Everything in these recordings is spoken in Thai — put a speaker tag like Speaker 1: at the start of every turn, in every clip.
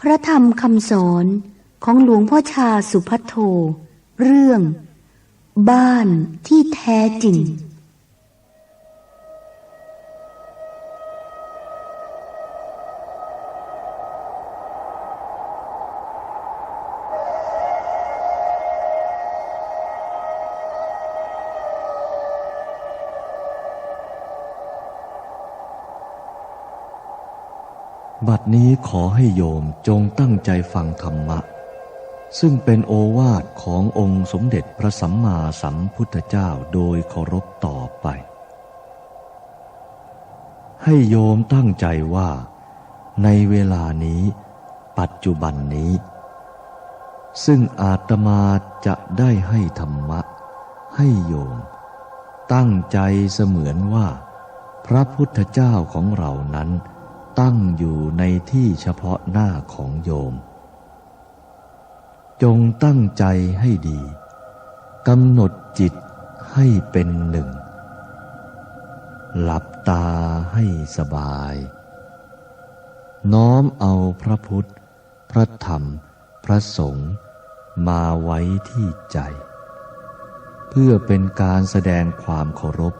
Speaker 1: พระธรรมคำสอนของหลวงพ่อชาสุพัทโท เรื่อง บ้านที่แท้จริง
Speaker 2: นี้ขอให้โยมจงตั้งใจฟังธรรมะ ซึ่งเป็นโอวาทขององค์สมเด็จพระสัมมาสัมพุทธเจ้าโดยเคารพต่อไป ให้โยมตั้งใจว่า ในเวลานี้ ปัจจุบันนี้ ซึ่งอาตมาจะได้ให้ธรรมะ ให้โยม ตั้งใจเสมือนว่า พระพุทธเจ้าของเรานั้น ตั้งอยู่ในที่เฉพาะหน้าของโยม จงตั้งใจให้ดีกำหนดจิตให้เป็นหนึ่ง หลับตาให้สบาย น้อมเอาพระพุทธ พระธรรม พระสงฆ์มาไว้ที่ใจ เพื่อเป็นการแสดงความเคารพ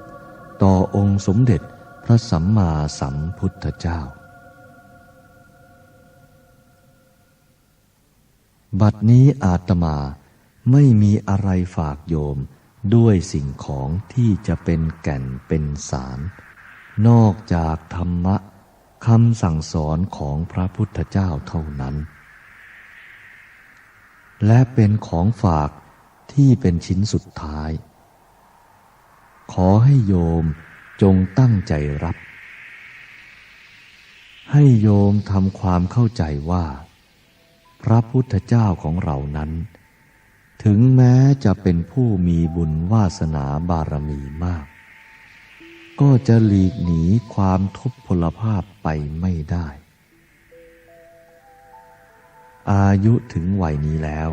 Speaker 2: ต่อองค์สมเด็จพระสัมมาสัมพุทธเจ้า บัดนี้อาตมาไม่มีอะไรฝากโยมด้วยสิ่งของที่จะเป็นแก่นเป็นสาร นอกจากธรรมะคำสั่งสอนของพระพุทธเจ้าเท่านั้น และเป็นของฝากที่เป็นชิ้นสุดท้าย ขอให้โยมจงตั้งใจรับ ให้โยมทำความเข้าใจว่า พระพุทธเจ้าของเรานั้น ถึงแม้จะเป็นผู้มีบุญวาสนาบารมีมาก ก็จะหลีกหนีความทุพพลภาพไปไม่ได้ อายุถึงวัยนี้แล้ว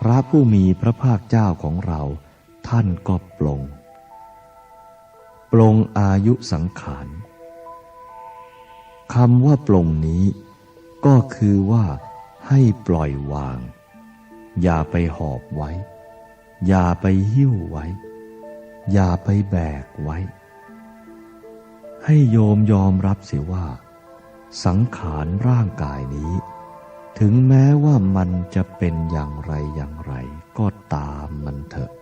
Speaker 2: พระผู้มีพระภาคเจ้าของเราท่านก็ปลง ปลงอายุสังขารคำว่าปลงนี้ก็คือว่า ให้ปล่อยวาง อย่าไปหอบไว้ อย่าไปหิ้วไว้ อย่าไปแบกไว้ ให้โยมยอมรับเสียว่า สังขารร่างกายนี้ ถึงแม้ว่ามันจะเป็นอย่างไรอย่างไร ก็ตามมันเถอะ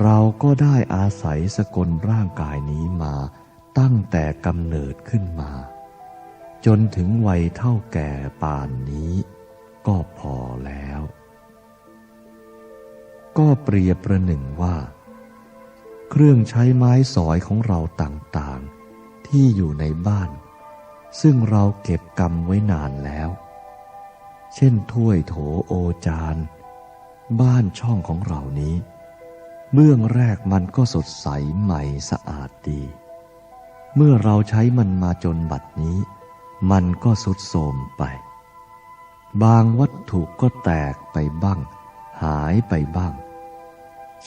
Speaker 2: เราก็ได้อาศัยสกลร่างกายนี้มาตั้งแต่กำเนิดขึ้นมา จนถึงวัยเท่าแก่ป่านนี้ก็พอแล้ว ก็เปรียบประหนึ่งว่า เครื่องใช้ไม้สอยของเราต่างๆ ที่อยู่ในบ้าน ซึ่งเราเก็บกรรมไว้นานแล้ว เช่นถ้วยโถโอจานบ้านช่องของเรานี้ เบื้องแรกมันก็สดใสใหม่สะอาดดี เมื่อเราใช้มันมาจนบัดนี้ มันก็สุดโทมไป บางวัตถุก็แตกไปบ้าง หายไปบ้าง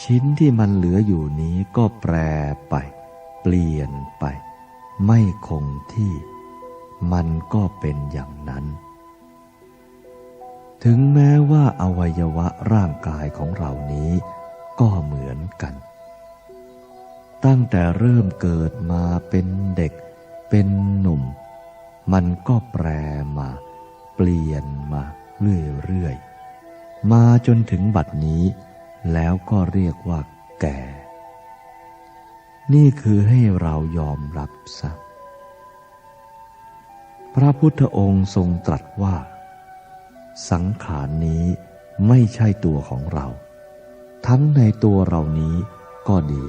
Speaker 2: ชิ้นที่มันเหลืออยู่นี้ก็แปรไป เปลี่ยนไป ไม่คงที่ มันก็เป็นอย่างนั้น ถึงแม้ว่าอวัยวะร่างกายของเรานี้ก็เหมือนกัน ตั้งแต่เริ่มเกิดมาเป็นเด็ก เป็นหนุ่ม มันก็แปรมา เปลี่ยนมาเรื่อยๆ มาจนถึงบัดนี้ แล้วก็เรียกว่าแก่ นี่คือให้เรายอมรับซะพระพุทธองค์ทรงตรัสว่า สังขารนี้ไม่ใช่ตัวของเรา ทั้งในตัวเรานี้ก็ดี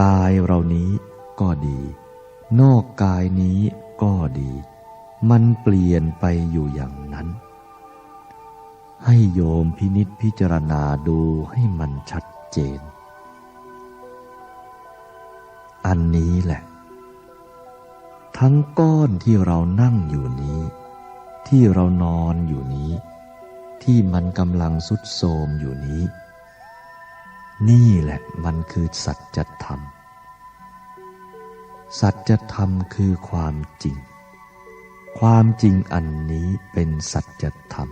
Speaker 2: กายเรานี้ก็ดี นอกกายนี้ ก็ดี มันเปลี่ยนไปอยู่อย่างนั้น ให้โยมพินิษพิจารณาดูให้มันชัดเจน อันนี้แหละ ทั้งก้อนที่เรานั่งอยู่นี้ ที่เรานอนอยู่นี้ ที่มันกำลังสุดโทมอยู่นี้ นี่แหละมันคือสัจธรรม สัจธรรมคือความจริง ความจริงอันนี้เป็นสัจธรรม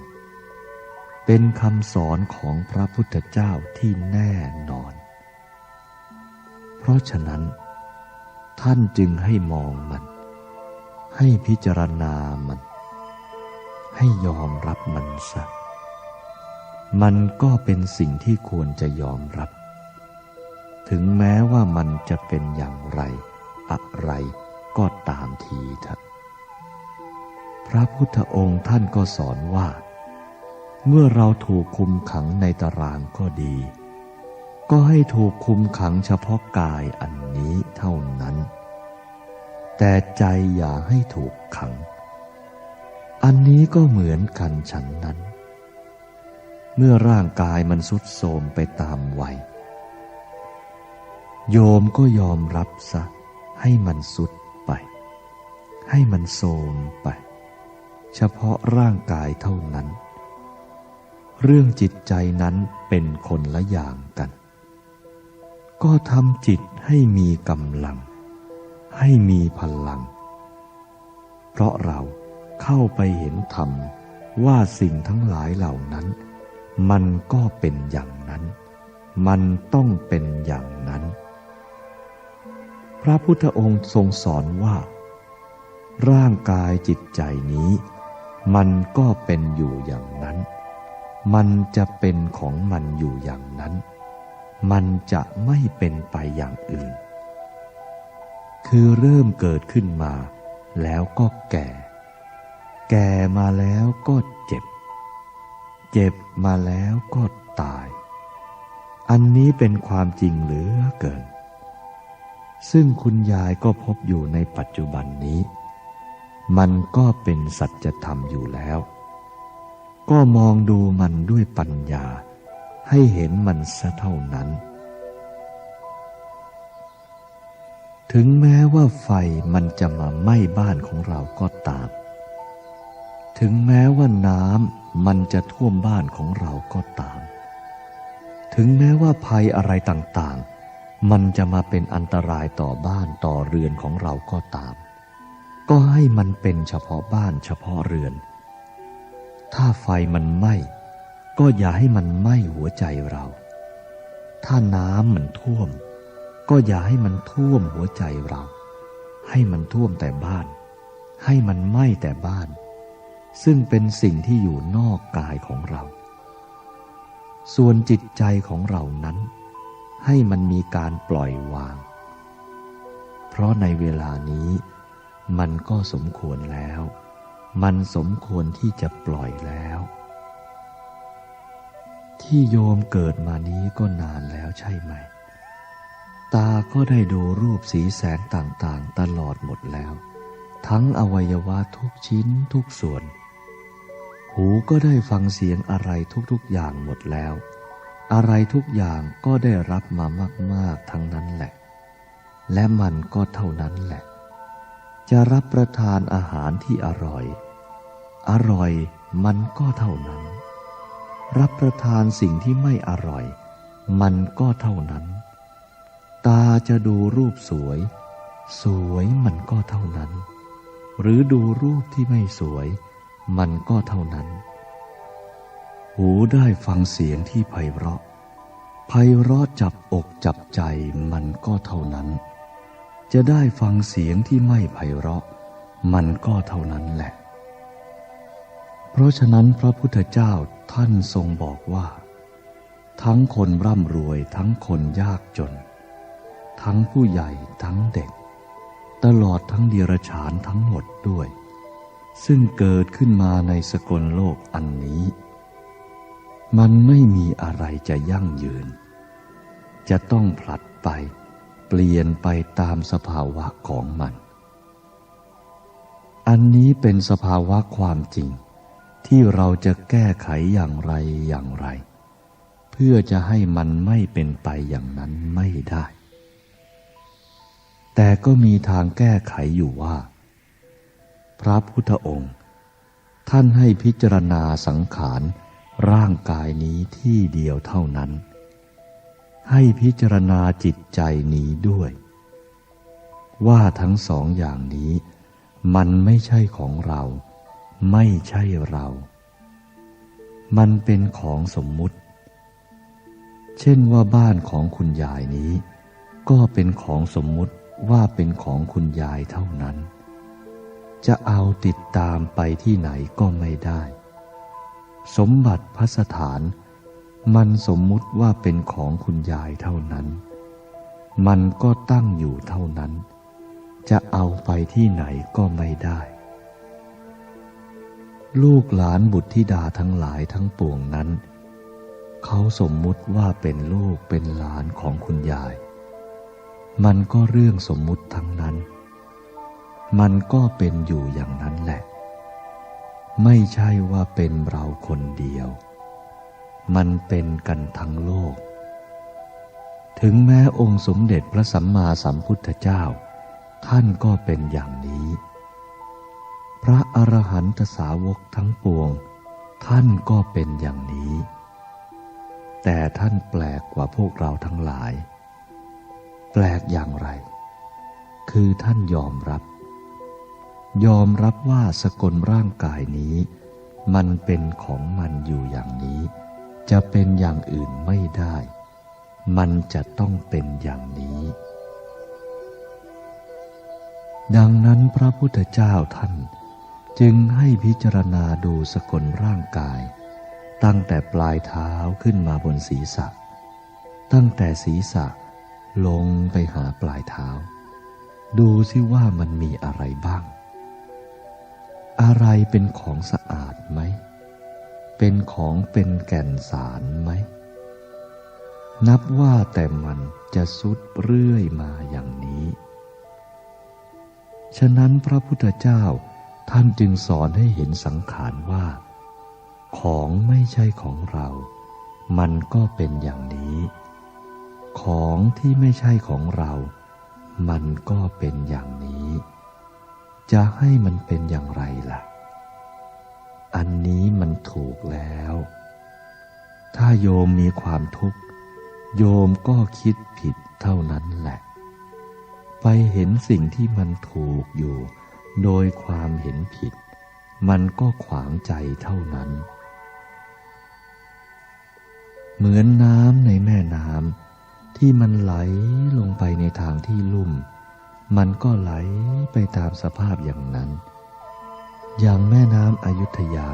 Speaker 2: เป็นคำสอนของพระพุทธเจ้าที่แน่นอน เพราะฉะนั้น ท่านจึงให้มองมัน ให้พิจารณามัน ให้ยอมรับมันซะมันก็เป็นสิ่งที่ควรจะยอมรับ ถึงแม้ว่ามันจะเป็นอย่างไร อะไรก็ตามทีเถอะพระพุทธองค์ท่านก็สอนว่า เมื่อเราถูกคุมขังในตารางก็ดี ก็ให้ถูกคุมขังเฉพาะกายอันนี้เท่านั้น แต่ใจอย่าให้ถูกขัง อันนี้ก็เหมือนกันฉันนั้น เมื่อร่างกายมันสุดโทรมไปตามวัยโยมก็ยอมรับซะ ให้มันสุดไป ให้มันโทรมไป เฉพาะร่างกายเท่านั้น เรื่องจิตใจนั้นเป็นคนละอย่างกัน ก็ทำจิตให้มีกำลัง ให้มีพลัง เพราะเราเข้าไปเห็นธรรมว่าสิ่งทั้งหลายเหล่านั้น มันก็เป็นอย่างนั้น มันต้องเป็นอย่างนั้น พระพุทธองค์ทรงสอนว่า ร่างกายจิตใจนี้ มันก็เป็นอยู่อย่างนั้น มันจะเป็นของมันอยู่อย่างนั้น มันจะไม่เป็นไปอย่างอื่น คือเริ่มเกิดขึ้นมา แล้วก็แก่ แก่มาแล้วก็เจ็บ เจ็บมาแล้วก็ตาย อันนี้เป็นความจริงเหลือเกิน ซึ่งคุณยายก็พบอยู่ในปัจจุบันนี้ มันก็เป็นสัจธรรมอยู่แล้ว ก็มองดูมันด้วยปัญญา ให้เห็นมันซะเท่านั้น ถึงแม้ว่าไฟมันจะมาไหม้บ้านของเราก็ตาม ถึงแม้ว่าน้ำมันจะท่วมบ้านของเราก็ตาม ถึงแม้ว่าภัยอะไรต่างๆ มันจะมาเป็นอันตรายต่อบ้านต่อเรือนของเราก็ตาม ก็ให้มันเป็นเฉพาะบ้านเฉพาะเรือน ถ้าไฟมันไหม้ก็อย่าให้มันไหม้หัวใจเรา ถ้าน้ำมันท่วม ก็อย่าให้มันท่วมหัวใจเรา ให้มันท่วมแต่บ้าน ให้มันไหม้แต่บ้าน ซึ่งเป็นสิ่งที่อยู่นอกกายของเรา ส่วนจิตใจของเรานั้น ให้มันมีการปล่อยวาง เพราะในเวลานี้ มันก็สมควรแล้ว มันสมควรที่จะปล่อยแล้ว ที่โยมเกิดมานี้ก็นานแล้วใช่ไหม ตาก็ได้ดูรูปสีแสงต่างๆ ตลอดหมดแล้ว ทั้งอวัยวะทุกชิ้นทุกส่วน หูก็ได้ฟังเสียงอะไรทุกๆอย่างหมดแล้ว อะไรทุกอย่างก็ได้รับมามาก ๆ ทั้งนั้นแหละ และมันก็เท่านั้นแหละ จะรับประทานอาหารที่อร่อย อร่อยมันก็เท่านั้น รับประทานสิ่งที่ไม่อร่อย มันก็เท่านั้น ตาจะดูรูปสวย สวยมันก็เท่านั้น หรือดูรูปที่ไม่สวย มันก็เท่านั้น หูได้ฟังเสียงที่ไพเราะ ไพเราะจับอกจับใจมันก็เท่านั้น จะได้ฟังเสียงที่ไม่ไพเราะ มันก็เท่านั้นแหละ เพราะฉะนั้นพระพุทธเจ้าท่านทรงบอกว่า ทั้งคนร่ำรวยทั้งคนยากจน ทั้งผู้ใหญ่ทั้งเด็ก ตลอดทั้งเดรัจฉานทั้งหมดด้วย ซึ่งเกิดขึ้นมาในสกลโลกอันนี้ มันไม่มีอะไรจะยั่งยืน จะต้องผลัดไป เปลี่ยนไปตามสภาวะของมัน อันนี้เป็นสภาวะความจริง ที่เราจะแก้ไขอย่างไรอย่างไร เพื่อจะให้มันไม่เป็นไปอย่างนั้นไม่ได้ แต่ก็มีทางแก้ไขอยู่ว่า พระพุทธองค์ ท่านให้พิจารณาสังขาร ร่างกายนี้ที่เดียวเท่านั้น ให้พิจารณาจิตใจนี้ด้วย ว่าทั้งสองอย่างนี้ มันไม่ใช่ของเรา ไม่ใช่เรา มันเป็นของสมมุติ เช่นว่าบ้านของคุณยายนี้ ก็เป็นของสมมุติว่าเป็นของคุณยายเท่านั้น จะเอาติดตามไปที่ไหนก็ไม่ได้ สมบัติพัสถาน มันสมมุติว่าเป็นของคุณยายเท่านั้น มันก็ตั้งอยู่เท่านั้น จะเอาไปที่ไหนก็ไม่ได้ ลูกหลานบุตรธิดาทั้งหลายทั้งปวงนั้น เขาสมมุติว่าเป็นลูกเป็นหลานของคุณยาย มันก็เรื่องสมมุติทั้งนั้น มันก็เป็นอยู่อย่างนั้นแหละ ไม่ใช่ว่าเป็นเราคนเดียว มันเป็นกันทั้งโลก ถึงแม้องค์สมเด็จพระสัมมาสัมพุทธเจ้า ท่านก็เป็นอย่างนี้ พระอรหันตสาวกทั้งปวง ท่านก็เป็นอย่างนี้ แต่ท่านแปลกกว่าพวกเราทั้งหลาย แปลกอย่างไร คือท่านยอมรับ ยอมรับว่าสกลร่างกายนี้ มันเป็นของมันอยู่อย่างนี้ จะเป็นอย่างอื่นไม่ได้ มันจะต้องเป็นอย่างนี้ ดังนั้นพระพุทธเจ้าท่านจึงให้พิจารณาดูสกลร่างกาย ตั้งแต่ปลายเท้าขึ้นมาบนศีรษะ ตั้งแต่ศีรษะลงไปหาปลายเท้า ดูซิว่ามันมีอะไรบ้าง อะไรเป็นของสะอาดไหม เป็นของเป็นแก่นสารไหม นับว่าแต่มันจะสุดเรื่อยมาอย่างนี้ ฉะนั้นพระพุทธเจ้าท่านจึงสอนให้เห็นสังขารว่า ของไม่ใช่ของเรา มันก็เป็นอย่างนี้ ของที่ไม่ใช่ของเรา มันก็เป็นอย่างนี้ จะให้มันเป็นอย่างไรล่ะ อันนี้มันถูกแล้ว ถ้าโยมมีความทุกข์ โยมก็คิดผิดเท่านั้นแหละ ไปเห็นสิ่งที่มันถูกอยู่ โดยความเห็นผิด มันก็ขวางใจเท่านั้น เหมือนน้ำในแม่น้ำที่มันไหลลงไปในทางที่ลุ่ม มันก็ไหลไปตามสภาพอย่างนั้น อย่างแม่น้ำอยุธยา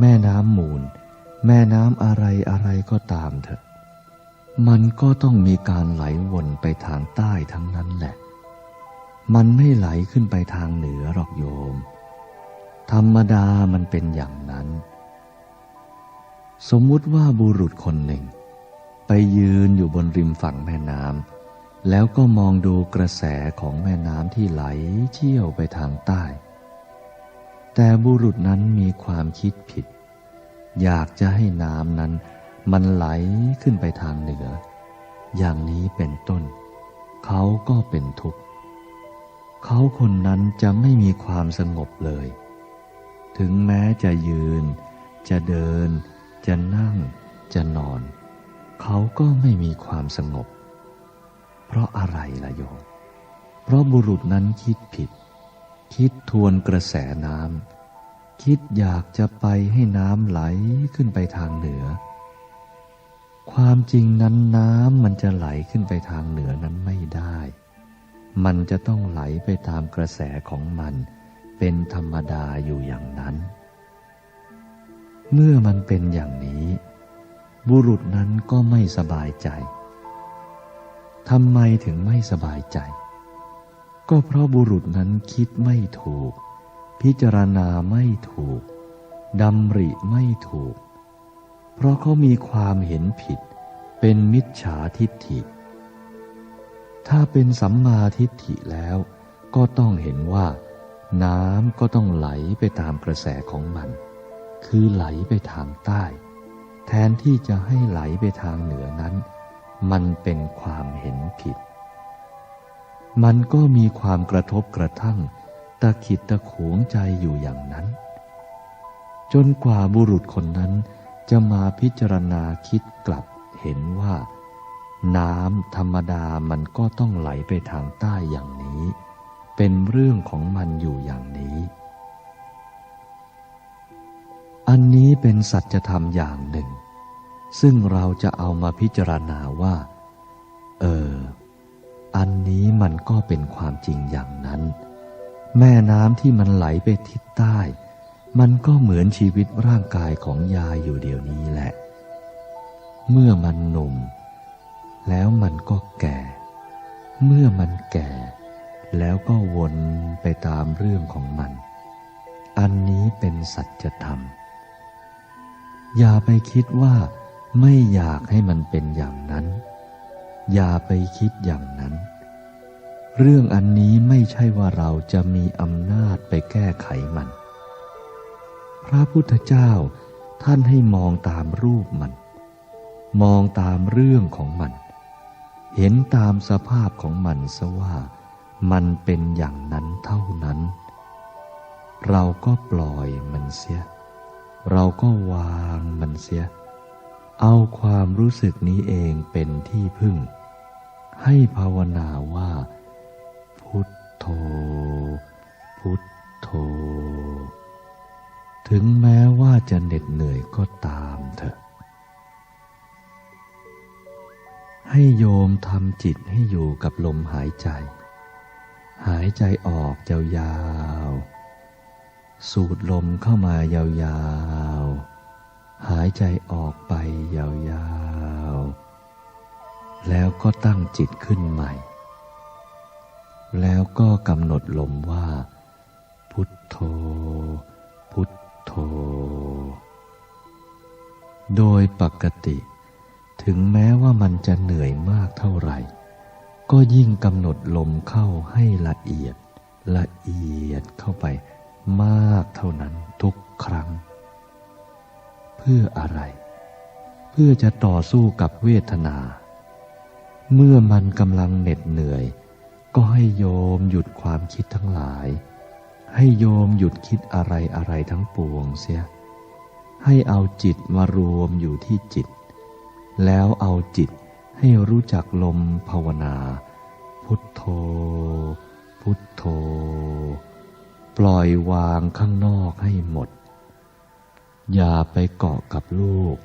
Speaker 2: แม่น้ำมูล แม่น้ำอะไรอะไรก็ตามเถอะ มันก็ต้องมีการไหลวนไปทางใต้ทั้งนั้นแหละ มันไม่ไหลขึ้นไปทางเหนือหรอกโยม ธรรมดามันเป็นอย่างนั้น สมมุติว่าบุรุษคนหนึ่ง ไปยืนอยู่บนริมฝั่งแม่น้ำ แล้วก็มองดูกระแสของแม่น้ำที่ไหลเชี่ยวไปทางใต้ แต่บุรุษนั้นมีความคิดผิด อยากจะให้น้ำนั้น มันไหลขึ้นไปทางเหนือ อย่างนี้เป็นต้น เขาก็เป็นทุกข์ เขาคนนั้นจะไม่มีความสงบเลย ถึงแม้จะยืน จะเดิน จะนั่ง จะนอน เขาก็ไม่มีความสงบ เพราะอะไรล่ะโยม เพราะบุรุษนั้นคิดผิด คิดทวนกระแสน้ำคิดอยากจะไปให้น้ำไหลขึ้นไปทางเหนือ ความจริงนั้นน้ำมันจะไหลขึ้นไปทางเหนือนั้นไม่ได้ มันจะต้องไหลไปตามกระแสของมันเป็นธรรมดาอยู่อย่างนั้น เมื่อมันเป็นอย่างนี้ บุรุษนั้นก็ไม่สบายใจ ทำไมถึงไม่สบายใจ ก็เพราะบุรุษนั้นคิดไม่ถูก พิจารณาไม่ถูกดำริไม่ถูก เพราะเขามีความเห็นผิด เป็นมิจฉาทิฏฐิ ถ้าเป็นสัมมาทิฏฐิแล้วก็ต้องเห็นว่า น้ำก็ต้องไหลไปตามกระแสของมัน คือไหลไปทางใต้ แทนที่จะให้ไหลไปทางเหนือนั้น มันเป็นความเห็นผิด มันก็มีความกระทบกระทั่ง ตะขิดตะขวงใจอยู่อย่างนั้น จนกว่าบุรุษคนนั้นจะมาพิจารณาคิดกลับเห็นว่า น้ำธรรมดามันก็ต้องไหลไปทางใต้อย่างนี้ เป็นเรื่องของมันอยู่อย่างนี้ อันนี้เป็นสัจธรรมอย่างหนึ่ง ซึ่งเราจะเอามาพิจารณาว่า เออ อันนี้มันก็เป็นความจริงอย่างนั้น แม่น้ำที่มันไหลไปทิศใต้ มันก็เหมือนชีวิตร่างกายของยายอยู่เดี๋ยวนี้แหละ เมื่อมันหนุ่ม แล้วมันก็แก่ เมื่อมันแก่ แล้วก็วนไปตามเรื่องของมัน อันนี้เป็นสัจธรรม อย่าไปคิดว่า ไม่อยากให้มันเป็นอย่างนั้น อย่าไปคิดอย่างนั้น เรื่องอันนี้ไม่ใช่ว่าเราจะมีอำนาจไปแก้ไขมัน พระพุทธเจ้าท่านให้มองตามรูปมัน มองตามเรื่องของมัน เห็นตามสภาพของมันซะว่ามันเป็นอย่างนั้นเท่านั้น เราก็ปล่อยมันเสีย เราก็วางมันเสีย เอาความรู้สึกนี้เองเป็นที่พึ่ง ให้ภาวนาว่า พุทโธ พุทโธ ถึงแม้ว่าจะเหน็ดเหนื่อยก็ตามเถอะ ให้โยมทำจิตให้อยู่กับลมหายใจ หายใจออกยาวๆ สูดลมเข้ามายาวๆ หายใจออกไปยาวๆ แล้วก็ตั้งจิตขึ้นใหม่ แล้วก็กำหนดลมว่า พุทโธ พุทโธ โดยปกติ ถึงแม้ว่ามันจะเหนื่อยมากเท่าไหร่ ก็ยิ่งกำหนดลมเข้าให้ละเอียดละเอียดเข้าไปมากเท่านั้นทุกครั้ง พื่ออะไร เพื่อจะต่อสู้กับเวทนา เมื่อมันกำลังเหน็ดเหนื่อย ก็ให้โยมหยุดความคิดทั้งหลาย ให้โยมหยุดคิดอะไรอะไรทั้งปวงเสีย ให้เอาจิตมารวมอยู่ที่จิต แล้วเอาจิตให้รู้จักลมภาวนา พุทโธ พุทโธ ปล่อยวางข้างนอกให้หมด อย่าไปเกาะกับลูก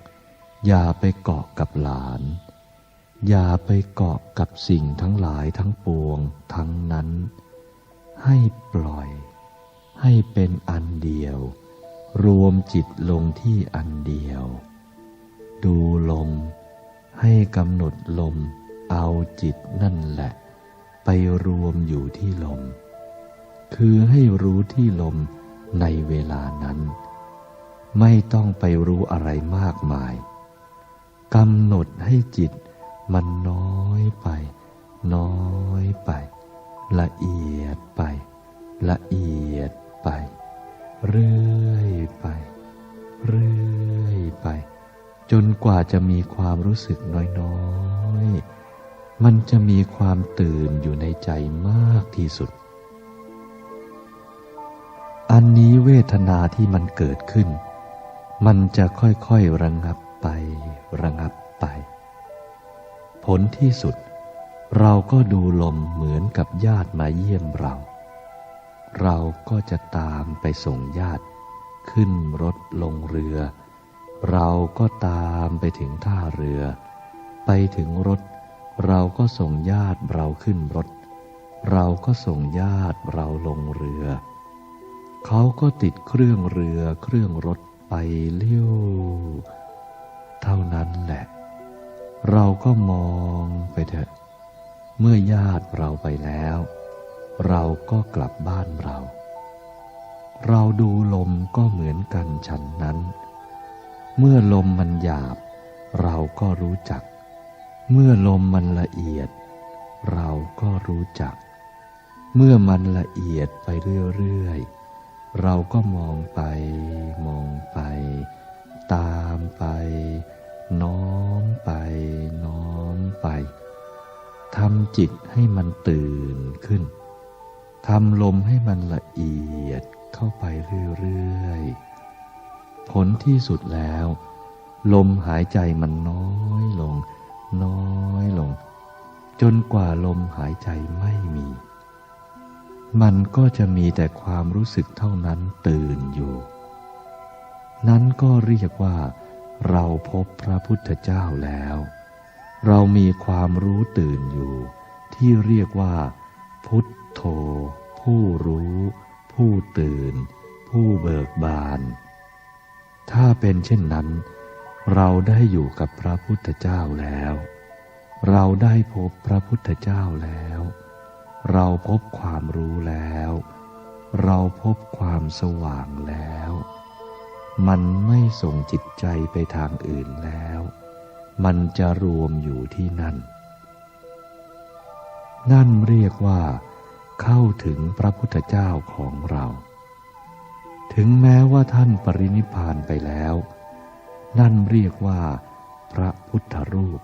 Speaker 2: อย่าไปเกาะกับหลาน อย่าไปเกาะกับสิ่งทั้งหลายทั้งปวงทั้งนั้น ให้ปล่อย ให้เป็นอันเดียว รวมจิตลงที่อันเดียว ดูลม ให้กำหนดลม เอาจิตนั่นแหละ ไปรวมอยู่ที่ลม คือให้รู้ที่ลมในเวลานั้น ไม่ต้องไปรู้อะไรมากมายกำหนดให้จิตมันน้อยไป น้อยไป ละเอียดไป ละเอียดไป เรื่อยไป เรื่อยไป จนกว่าจะมีความรู้สึกน้อยๆ มันจะมีความตื่นอยู่ในใจมากที่สุด อันนี้เวทนาที่มันเกิดขึ้น มันจะค่อยๆระงับไประงับไป ผลที่สุด เราก็ดูลมเหมือนกับญาติมาเยี่ยมเรา เราก็จะตามไปส่งญาติ ขึ้นรถลงเรือ เราก็ตามไปถึงท่าเรือ ไปถึงรถ เราก็ส่งญาติเราขึ้นรถ เราก็ส่งญาติเราลงเรือ เขาก็ติดเครื่องเรือเครื่องรถ ไปเลี้ยวเท่านั้นแหละ เราก็มองไปเถอะ เมื่อญาติเราไปแล้ว เราก็กลับบ้านเรา เราดูลมก็เหมือนกันฉันนั้น เมื่อลมมันหยาบ เราก็รู้จัก เมื่อลมมันละเอียด เราก็รู้จัก เมื่อมันละเอียดไปเรื่อยๆ เราก็มองไปมองไป ตามไป น้อมไปน้อมไปทำจิตให้มันตื่นขึ้นทำลมให้มันละเอียดเข้าไปเรื่อยๆ ผลที่สุดแล้ว ลมหายใจมันน้อยลง น้อยลง จนกว่าลมหายใจไม่มี มันก็จะมีแต่ความรู้สึกเท่านั้นตื่นอยู่ นั้นก็เรียกว่า เราพบพระพุทธเจ้าแล้ว เรามีความรู้ตื่นอยู่ ที่เรียกว่า พุทโธ ผู้รู้ ผู้ตื่น ผู้เบิกบาน ถ้าเป็นเช่นนั้น เราได้อยู่กับพระพุทธเจ้าแล้ว เราได้พบพระพุทธเจ้าแล้ว เราพบความรู้แล้ว เราพบความสว่างแล้ว มันไม่ส่งจิตใจไปทางอื่นแล้ว มันจะรวมอยู่ที่นั่น นั่นเรียกว่า เข้าถึงพระพุทธเจ้าของเรา ถึงแม้ว่าท่านปรินิพานไปแล้ว นั่นเรียกว่า พระพุทธรูป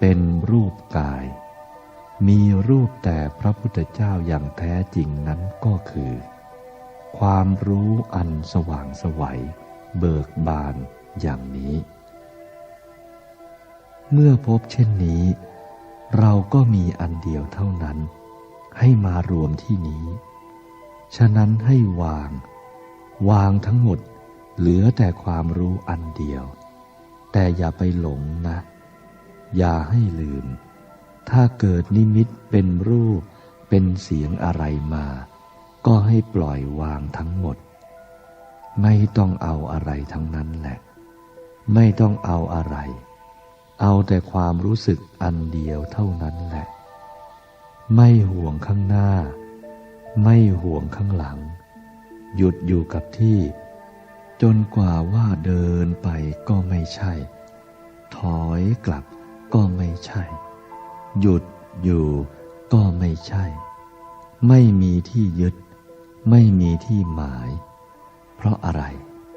Speaker 2: เป็นรูปกาย มีรูปแต่พระพุทธเจ้าอย่างแท้จริงนั้นก็คือ ความรู้อันสว่างสวัย เบิกบานอย่างนี้ เมื่อพบเช่นนี้ เราก็มีอันเดียวเท่านั้น ให้มารวมที่นี้ ฉะนั้นให้วาง วางทั้งหมดเหลือแต่ความรู้อันเดียว แต่อย่าไปหลงนะ อย่าให้ลืม ถ้าเกิดนิมิตเป็นรูป เป็นเสียงอะไรมา ก็ให้ปล่อยวางทั้งหมด ไม่ต้องเอาอะไรทั้งนั้นแหละ ไม่ต้องเอาอะไร เอาแต่ความรู้สึกอันเดียวเท่านั้นแหละ ไม่ห่วงข้างหน้า ไม่ห่วงข้างหลัง หยุดอยู่กับที่ จนกว่าว่าเดินไปก็ไม่ใช่ ถอยกลับก็ไม่ใช่ หยุดอยู่ก็ไม่ใช่ ไม่มีที่ยึด ไม่มีที่หมาย เพราะอะไร